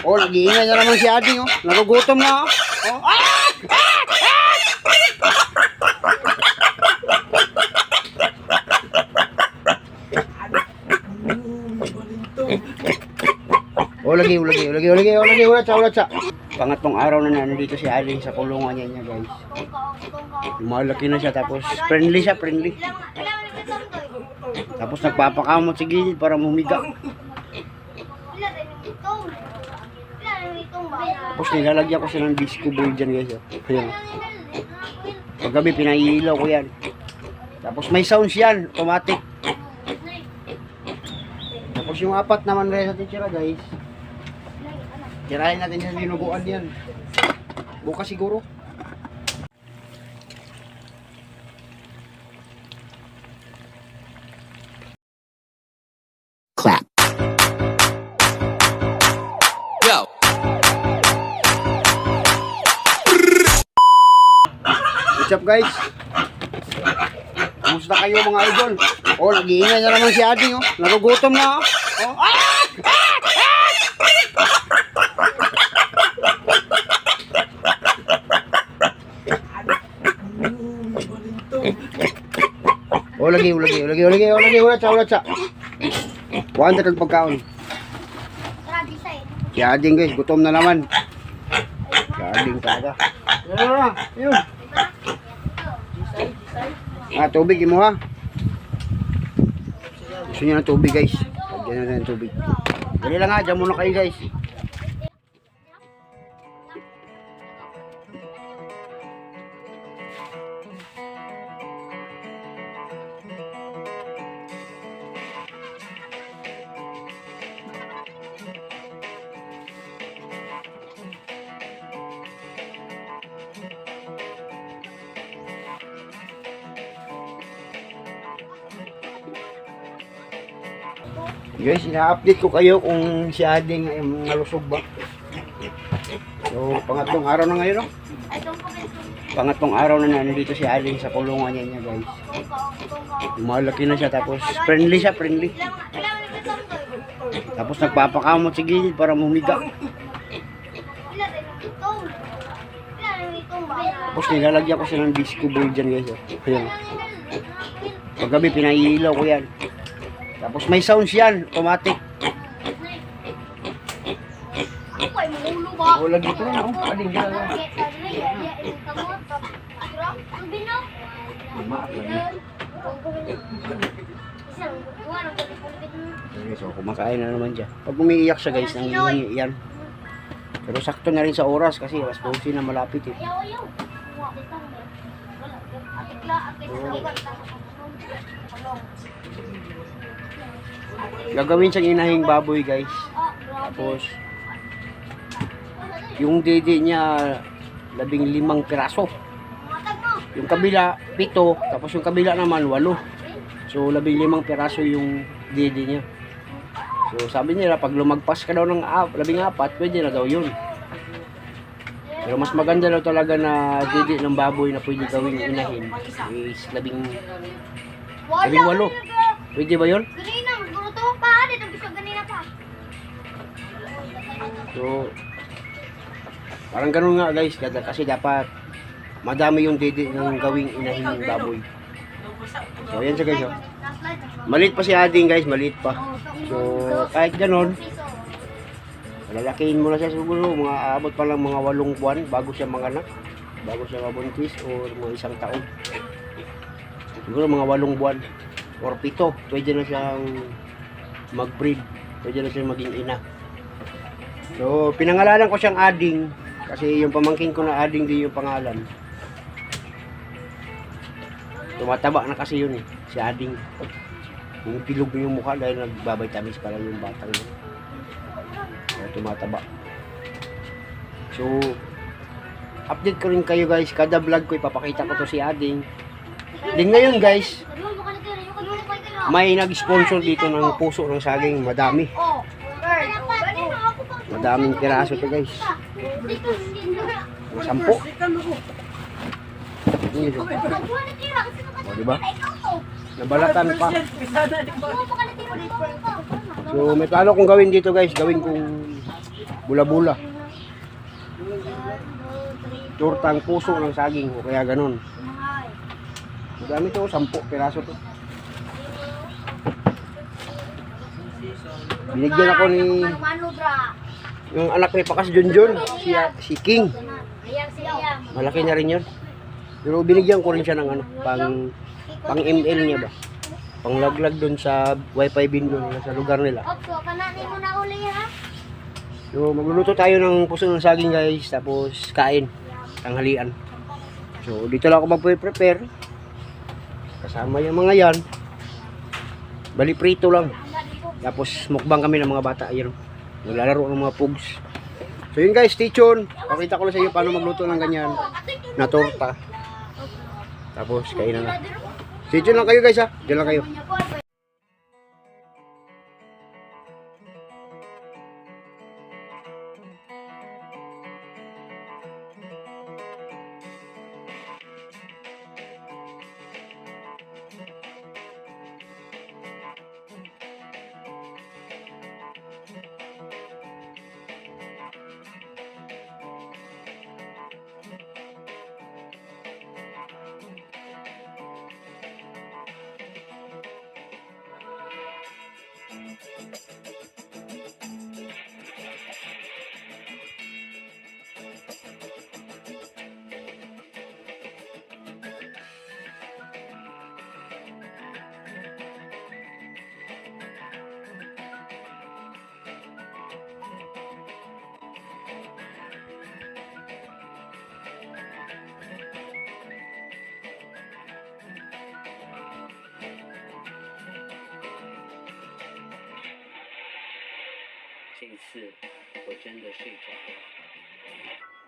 Oh, nag-iingay na naman si Ading, oh. Nagugutom na, oh. oh. Ah! Oh, lagi, oh, lagi, oh, lagi, oh, lagi, oh, lagi, ulat sa, ulat sa. Pangatlong araw na nandito si Ading sa kulungan niya, niya guys. Lumalaki na siya, tapos friendly siya, friendly. Tapos nagpapakamot sa gilid para mumiga. Tapos nilalagyan ko siya ng disco ball dyan guys. Oh. Ayan. Paggabi pinailaw ko yan. Tapos may sounds yan, automatic. Tapos yung apat naman guys sa titsura guys. Tirahin natin sa dinuguan yan. Bukas siguro. What's guys? Kumusta kayo mga idol? Oh, nag-iingay na naman si Ading oh. Nagugutom na oh. oh. Ah! Oh, lagi, oh, lagi, oh, lagi, oh, lagi, oh, lagi, ulat sa, ulat sa. Wanda kag pagkaon. Si Ading guys, gutom na naman. Si Ading talaga. Na, yun. Ah, tubig mo ha. Gusto niya ng tubig guys. Lagyan natin ng tubig. Dali lang ha, dyan muna kayo guys. Guys, ina-update ko kayo kung si Ading ay ba. So, pangatlong araw na ngayon, no? Pangatlong araw na nandito si Ading sa kulungan niya, niya guys. Lumalaki na siya, tapos friendly siya, friendly. Tapos nagpapakamot sa gilid para mumiga. Tapos nilalagyan ko siya ng disco ball dyan guys. oh. Ayan. Paggabi pinailaw ko yan. Tapos may sounds yan, automatic. Oh, lagi ito na, oh. Aling dyan, oh. Okay, so kumakain na naman dyan. Pag umiiyak siya guys, nangihingi yan. Pero sakto na rin sa oras kasi alas 12 na malapit eh. Gagawin siyang inahing baboy guys. Tapos, yung dede niya, labing limang piraso. Yung kabila, pito. Tapos yung kabila naman, walo. So, labing limang piraso yung dede niya. So, sabi nila, pag lumagpas ka daw ng ap, labing apat, pwede na daw yun. Pero mas maganda daw talaga na dede ng baboy na pwede gawing inahin is labing, labing walo. Pwede ba yun? Guruto pa. Dito gusto ganina pa. So, parang ganun nga guys, kasi dapat madami yung dede ng gawing inahin ng baboy. So, ayan siya guys. Oh. Maliit pa si Ading guys, maliit pa. So, kahit ganun, malalakihin mo na siya siguro, mga aabot pa lang mga walong buwan bago siya manganak. Bago siya mabuntis o mga isang taon. Siguro mga walong buwan or pito, pwede na siyang mag-breed. Pwede na siyang maging ina. So, pinangalanan ko siyang Ading kasi yung pamangkin ko na Ading din yung pangalan. Tumataba na kasi yun eh, si Ading. Yung pilog yung mukha dahil nagbabay-tamis pala yung batang yun. Kaya tumataba. So, update ko rin kayo guys. Kada vlog ko ipapakita ko to si Ading. Din ngayon guys, may nag-sponsor dito ng puso ng saging. Madami. Madaming piraso to guys. Sampo. O, diba? Nabalatan pa. So, may plano kong gawin dito guys. Gawin kong bula-bula. Tortang puso ng saging o kaya ganun. Dami to, 10 piraso to. Binigyan ako ni yung anak ni Pakas Junjun, si, si King. Malaki na rin yun. Pero binigyan ko rin siya ng ano, pang pang ML niya ba? Panglaglag doon sa wifi bin doon sa lugar nila. So magluluto tayo ng puso ng saging guys, tapos kain, tanghalian. So dito lang ako magpe-prepare. Kasama yung mga yan. Bali prito lang. Tapos mukbang kami ng mga bata. Ayun. Naglalaro ng mga pugs. So yun guys, stay tuned. Pakita ko lang sa inyo paano magluto ng ganyan na torta. Tapos kainan na. Stay tuned lang kayo guys ha. Diyan lang kayo. 这次我真的睡着了。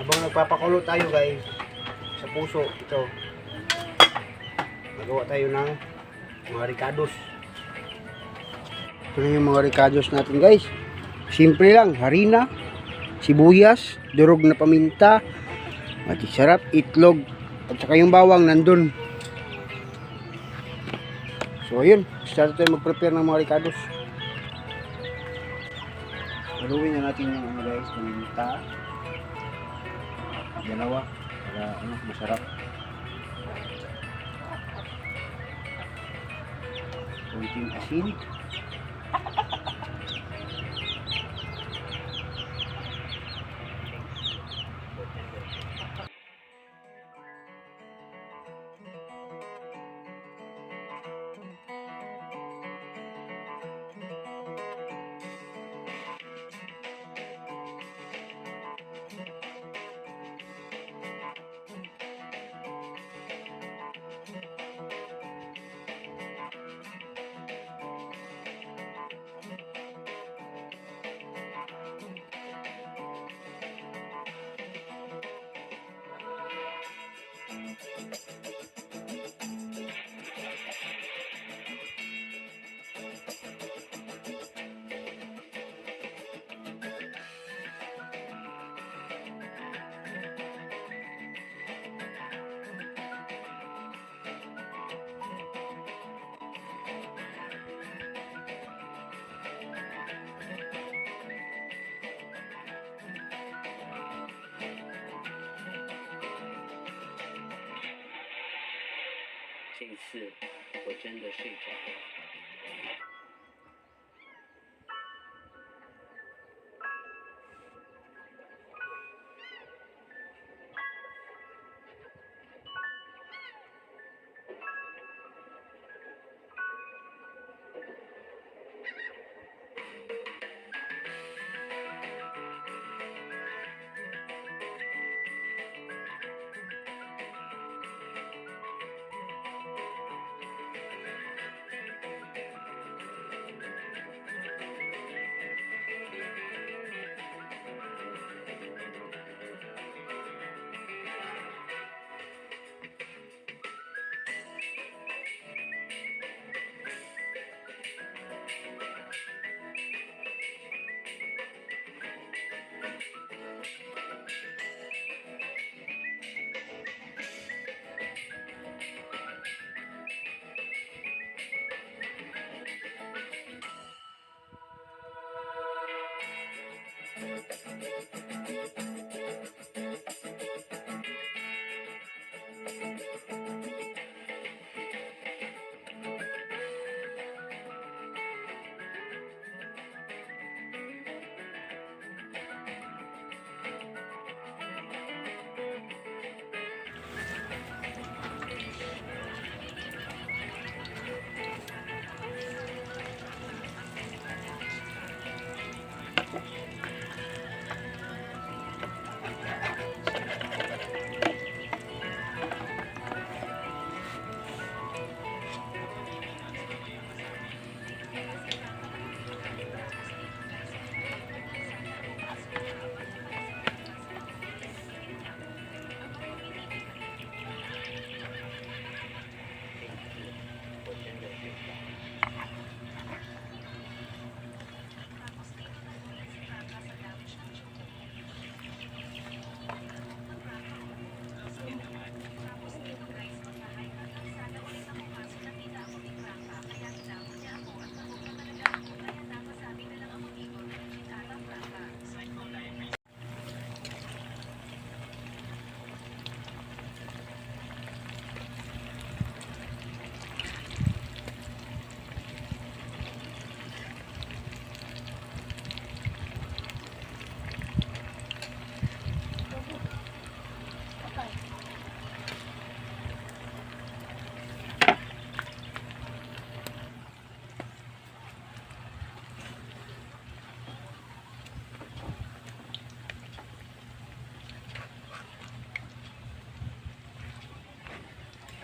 Habang nagpapakulo tayo guys, sa puso, ito. Magawa tayo ng mga ricados. Ito na yung mga ricados natin guys. Simple lang, harina, sibuyas, durog na paminta, at sarap, itlog, at saka yung bawang nandun. So ayun, start tayo mag-prepare ng mga ricados. Haluin na natin yung ano guys, paminta dalawa para ano masarap. Kunting asin 真的睡着了。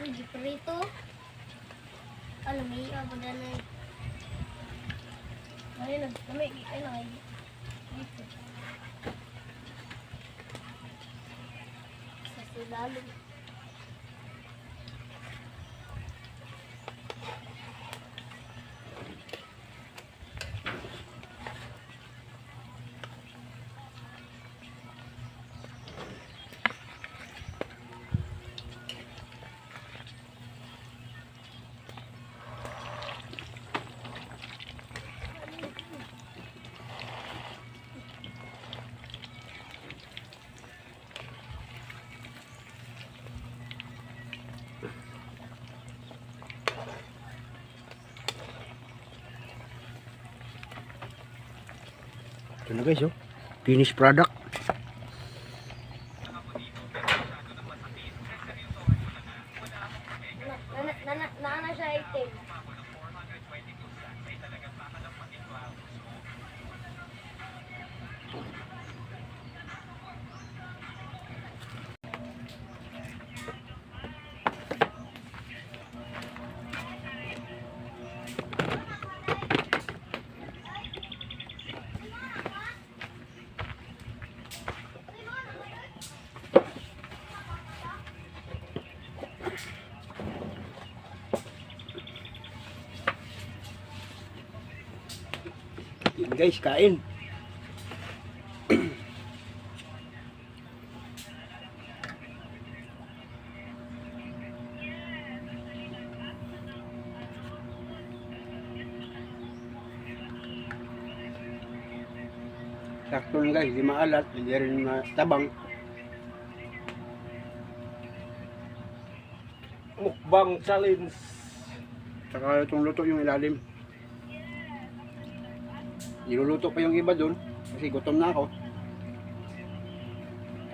Ang giprito. Alam mo, iya ba na Ay, nag, namay, ay, dito. Sa silalim. Ito na guys, oh. Finished product. Guys, kain. Sakto lang guys, di maalat, hindi rin matabang. Mukbang challenge. Tsaka itong luto yung ilalim. Niluluto pa yung iba dun. Kasi gutom na ako.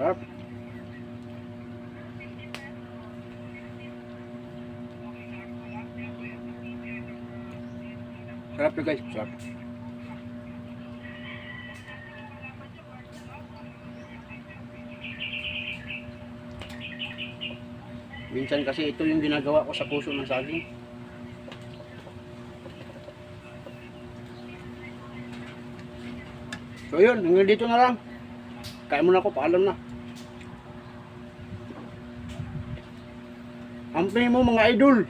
Sarap. Sarap yun guys. Sarap. Minsan kasi ito yung ginagawa ko sa puso ng saging. So yun, hanggang dito na lang. Kaya mo na ako, paalam na. Ampay mo mga idol.